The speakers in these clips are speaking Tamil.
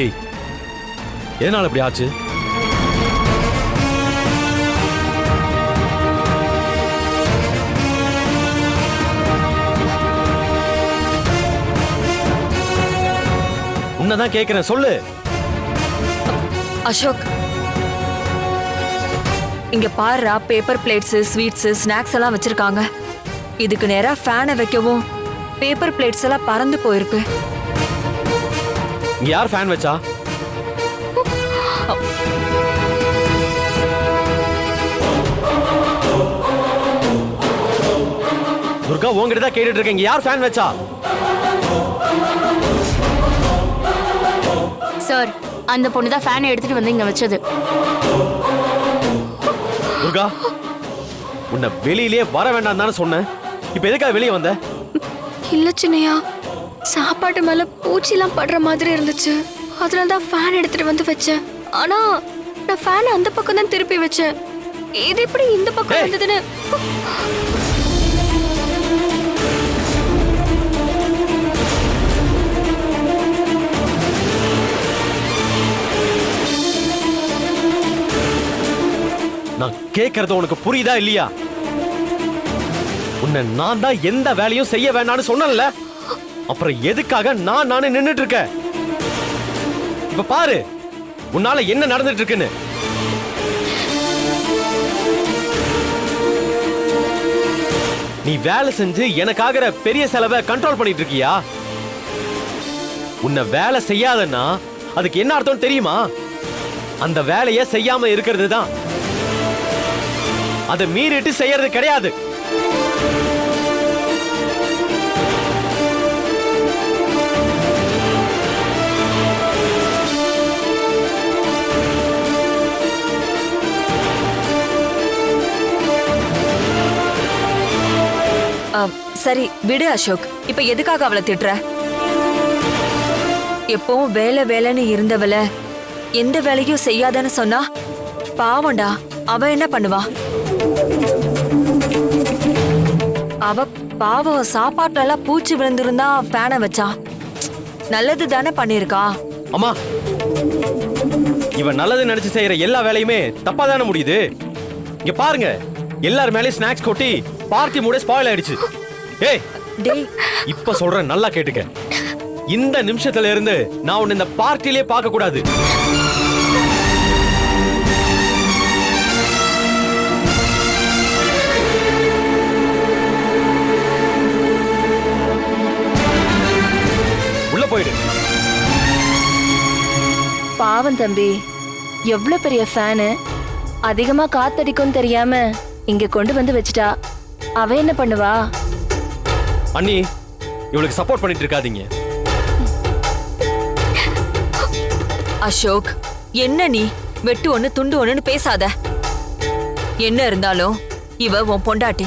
ஏய் எதனால் இப்படி ஆச்சு? உன்னதான் கேட்கிறேன் சொல்லு. அசோக் இங்க பாருடா பேப்பர் பிளேட்ஸ் ஸ்வீட்ஸ் ஸ்நாக்ஸ் எல்லாம் வச்சிருக்காங்க. இதுக்கு நேரா ஃபேனை வைக்கவும் பேப்பர் பிளேட்ஸ் எல்லாம் பறந்து போயிருக்கு. யார் ஃபேன் வச்சா? துர்கா உங்ககிட்ட தான் கேட்டுட்டு இருக்கேன். இங்க யார் ஃபேன் வச்சா? சார் அந்த பொண்ணு தான் ஃபேனை எடுத்துட்டு வந்து இங்க வச்சது. துர்கா உன்னை வெளியிலேயே வர வேண்டாம் தானே சொன்னேன். இப்ப எதுக்காக வெளியே வந்த? இல்ல சின்னையா. சாப்பாட்டு மேல பூச்சிலாம் படுற மாதிரி இருந்துச்சு. அதனால தான் ஃபேன் எடுத்துட்டு வந்து வச்சேன். ஆனா நான் ஃபேன் அந்த பக்கம் தான் திருப்பி வச்சேன். இது எப்படி இந்த பக்கம். வந்ததுன்னு? நான் கேட்கறது உனக்கு புரியுதா இல்லையா? உன்னை நான் தான் எந்த வேலையும் செய்ய வேண்டாம்னு சொன்னேன்ல. அப்புறம் எதுக்காக நான் நானே நின்னுட்டு இருக்கேன் இப்ப பாரு உன்னால என்ன நடந்துட்டு இருக்குன்னு நீ வேலை செஞ்சு எனக்காகிற பெரிய செலவை கண்ட்ரோல் பண்ணிட்டு இருக்கியா உன்னை வேலை செய்யாதன்னா அதுக்கு என்ன அர்த்தம் தெரியுமா? அந்த வேலையை செய்யாம இருக்கிறது தான். அதை மீறிட்டு செய்யறது கிடையாது. சரி விடு அசோக். இப்ப எதுக்காக அவளை திட்டுற? எப்பவும் வேலை வேலைன்னு இருந்தவள எந்த வேலையும் செய்யாதன்னு சொன்னா பாவம்டா அவ என்ன பண்ணுவா? அவ பாவம் சாப்பாட்டுல பூச்சி விழுந்திருந்தா ஃபேனை வச்சா. நல்லது தானே பண்ணிருக்கா அம்மா இவன் நல்லது நினைச்சு செய்யற எல்லா வேலையுமே தப்பா தானே முடியுது? இங்க பாருங்க எல்லார் மேலயும் ஸ்நாக்ஸ் கொட்டி பார்ட்டி மூட ஸ்பாயில் ஆயிடுச்சு. ஏய் டேய். இப்ப சொல்றேன் நல்லா கேட்டுக்க. இந்த நிமிஷத்துல இருந்து நான் உன்னை இந்த பார்ட்டிலே பார்க்க கூடாது. உள்ள போயிடு. பாவம் தம்பி எவ்வளவு பெரிய ஃபேனு அதிகமா காத்தடிக்கும் தெரியாம இங்க கொண்டு வந்து வச்சுட்டா. அவ என்ன பண்ணுவா? அண்ணி இவளுக்கு சப்போர்ட் பண்ணிட்டு இருக்காதீங்க. அசோக் என்ன நீ? வெட்டு ஒண்ணு துண்டு ஒண்ணுன்னு பேசாத. என்ன இருந்தாலும் இவ உன் பொண்டாட்டி.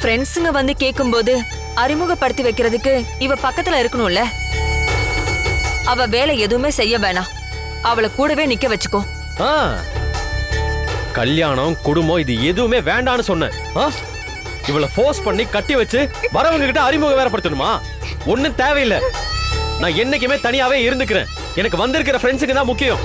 ஃப்ரெண்ட்ஸுங்க வந்து கேக்கும்போது அறிமுகப்படுத்தி வைக்கிறதுக்கு இவ பக்கத்துல இருக்கணும்ல? அவ வேலை எதுவுமே செய்ய வேணாம். அவளை கூடவே நிக்க வச்சுக்கோ. ஆ. கல்யாணம் குடும்பம் இது எதுவுமே வேண்டான்னு சொன்னேன் ஆ? இவளை ஃபோர்ஸ் பண்ணி கட்டி வச்சு வரவங்க கிட்ட அறிமுகம் வேறப்படுத்தணுமா ஒண்ணும் தேவையில்லை. நான் என்னைக்குமே தனியாவே இருந்துக்கிறேன். எனக்கு வந்திருக்கிற ஃப்ரெண்ட்ஸுக்கு தான் முக்கியம்.